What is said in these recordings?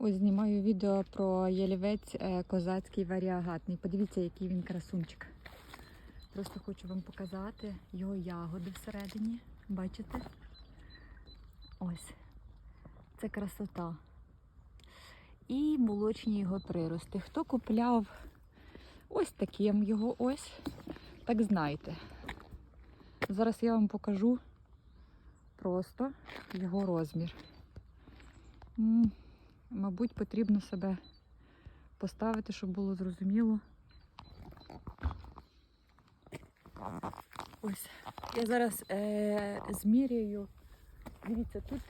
Ось знімаю відео про ялівець е, козацький варіагатний. Подивіться, який він красунчик. Просто хочу вам показати його ягоди всередині. Бачите? Ось. Це красота. І молочні його прирости. Хто купляв ось таким його ось, так знайте. Зараз я вам покажу просто його розмір. Мабуть, потрібно себе поставити, щоб було зрозуміло. Ось. Я зараз е, зміряю. Дивіться, тут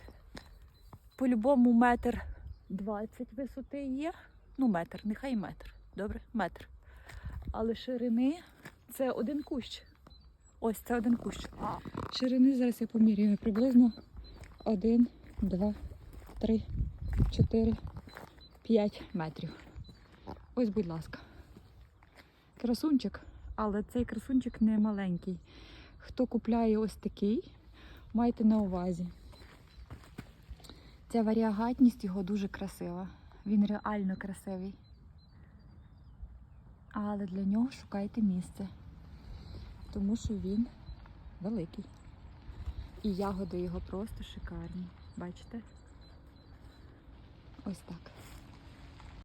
по-любому метр двадцять висоти є. Ну, метр, нехай метр. Добре, метр. Але ширини це один кущ. Ось це один кущ. Ширини зараз я поміряю приблизно один, два, три, чотири, п'ять метрів. Ось, будь ласка. Красунчик, але цей красунчик не маленький. Хто купляє ось такий, майте на увазі. Ця варіагатність його дуже красива. Він реально красивий. Але для нього шукайте місце, тому що він великий. І ягоди його просто шикарні. Бачите? Ось так.